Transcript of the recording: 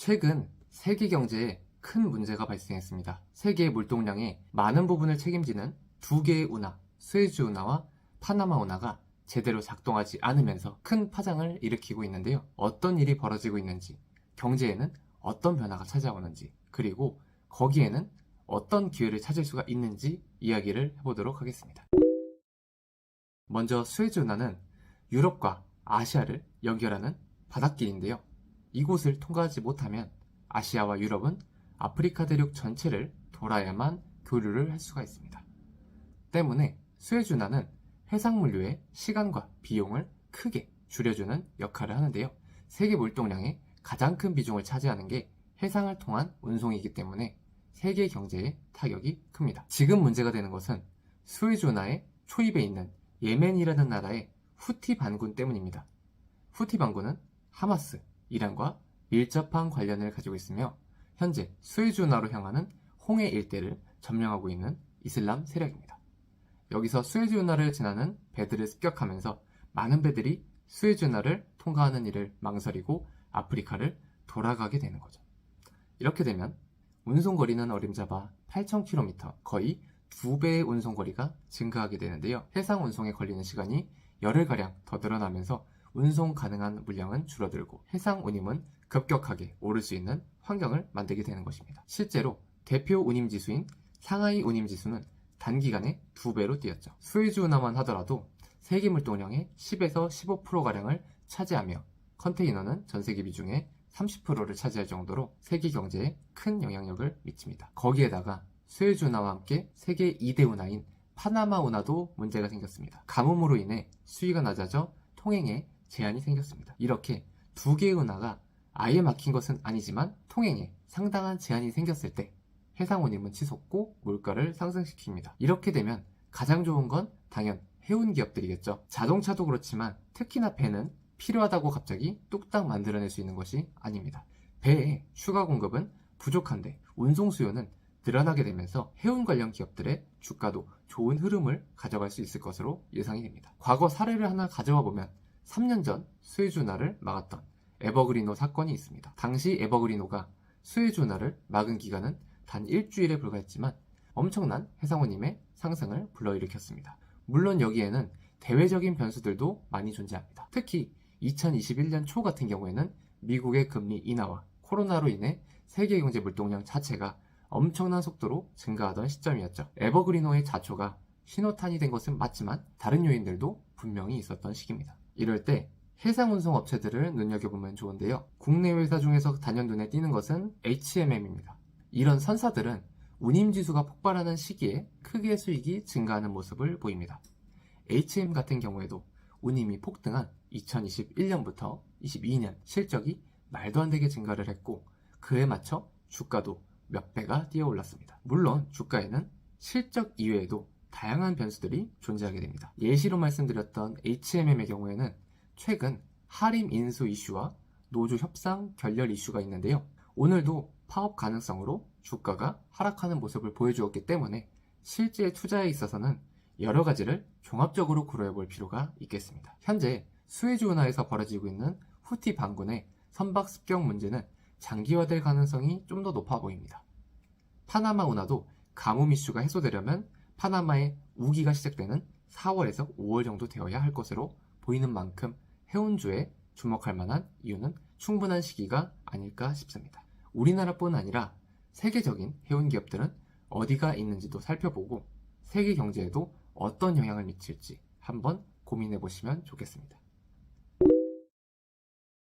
최근 세계 경제에 큰 문제가 발생했습니다. 세계의 물동량의 많은 부분을 책임지는 두 개의 운하, 스웨즈 운하와 파나마 운하가 제대로 작동하지 않으면서 큰 파장을 일으키고 있는데요. 어떤 일이 벌어지고 있는지, 경제에는 어떤 변화가 찾아오는지, 그리고 거기에는 어떤 기회를 찾을 수가 있는지 이야기를 해보도록 하겠습니다. 먼저 스웨즈 운하는 유럽과 아시아를 연결하는 바닷길인데요. 이곳을 통과하지 못하면 아시아와 유럽은 아프리카 대륙 전체를 돌아야만 교류를 할 수가 있습니다. 때문에 스웨즈나는 해상물류의 시간과 비용을 크게 줄여주는 역할을 하는데요. 세계 물동량의 가장 큰 비중을 차지하는 게 해상을 통한 운송이기 때문에 세계 경제에 타격이 큽니다. 지금 문제가 되는 것은 스웨즈나의 초입에 있는 예멘이라는 나라의 후티 반군 때문입니다. 후티 반군은 하마스, 이란과 밀접한 관련을 가지고 있으며 현재 스웨즈운하로 향하는 홍해 일대를 점령하고 있는 이슬람 세력입니다. 여기서 스웨즈운하를 지나는 배들을 습격하면서 많은 배들이 스웨즈운하를 통과하는 일을 망설이고 아프리카를 돌아가게 되는 거죠. 이렇게 되면 운송거리는 어림잡아 8,000km, 거의 두 배의 운송거리가 증가하게 되는데요. 해상 운송에 걸리는 시간이 열흘가량 더 늘어나면서 운송 가능한 물량은 줄어들고 해상 운임은 급격하게 오를 수 있는 환경을 만들게 되는 것입니다. 실제로 대표 운임 지수인 상하이 운임 지수는 단기간에 두 배로 뛰었죠. 스웨즈 운하만 하더라도 세계 물동 량의 10에서 15%가량을 차지하며 컨테이너는 전 세계 비중의 30%를 차지할 정도로 세계 경제에 큰 영향력을 미칩니다. 거기에다가 스웨즈 운하와 함께 세계 2대 운하인 파나마 운하도 문제가 생겼습니다. 가뭄으로 인해 수위가 낮아져 통행에 제한이 생겼습니다. 이렇게 두 개의 운하가 아예 막힌 것은 아니지만 통행에 상당한 제한이 생겼을 때 해상운임은 치솟고 물가를 상승시킵니다. 이렇게 되면 가장 좋은 건 당연 해운 기업들이겠죠. 자동차도 그렇지만 특히나 배는 필요하다고 갑자기 뚝딱 만들어낼 수 있는 것이 아닙니다. 배의 추가 공급은 부족한데 운송 수요는 늘어나게 되면서 해운 관련 기업들의 주가도 좋은 흐름을 가져갈 수 있을 것으로 예상이 됩니다. 과거 사례를 하나 가져와 보면 3년 전 스웨즈운하를 막았던 에버그리노 사건이 있습니다. 당시 에버그리노가 스웨즈운하를 막은 기간은 단 일주일에 불과했지만 엄청난 해상운임의 상승을 불러일으켰습니다. 물론 여기에는 대외적인 변수들도 많이 존재합니다. 특히 2021년 초 같은 경우에는 미국의 금리 인하와 코로나로 인해 세계 경제 물동량 자체가 엄청난 속도로 증가하던 시점이었죠. 에버그리노의 자초가 신호탄이 된 것은 맞지만 다른 요인들도 분명히 있었던 시기입니다. 이럴 때 해상 운송 업체들을 눈여겨보면 좋은데요. 국내 회사 중에서 단연 눈에 띄는 것은 HMM입니다. 이런 선사들은 운임 지수가 폭발하는 시기에 크게 수익이 증가하는 모습을 보입니다. HM 같은 경우에도 운임이 폭등한 2021년부터 22년 실적이 말도 안 되게 증가를 했고 그에 맞춰 주가도 몇 배가 뛰어 올랐습니다. 물론 주가에는 실적 이외에도 다양한 변수들이 존재하게 됩니다. 예시로 말씀드렸던 HMM의 경우에는 최근 하림 인수 이슈와 노조 협상 결렬 이슈가 있는데요. 오늘도 파업 가능성으로 주가가 하락하는 모습을 보여주었기 때문에 실제 투자에 있어서는 여러 가지를 종합적으로 고려해 볼 필요가 있겠습니다. 현재 스웨즈 운하에서 벌어지고 있는 후티 반군의 선박 습격 문제는 장기화될 가능성이 좀 더 높아 보입니다. 파나마 운하도 가뭄 이슈가 해소되려면 파나마의 우기가 시작되는 4월에서 5월 정도 되어야 할 것으로 보이는 만큼 해운주에 주목할 만한 이유는 충분한 시기가 아닐까 싶습니다. 우리나라뿐 아니라 세계적인 해운 기업들은 어디가 있는지도 살펴보고 세계 경제에도 어떤 영향을 미칠지 한번 고민해 보시면 좋겠습니다.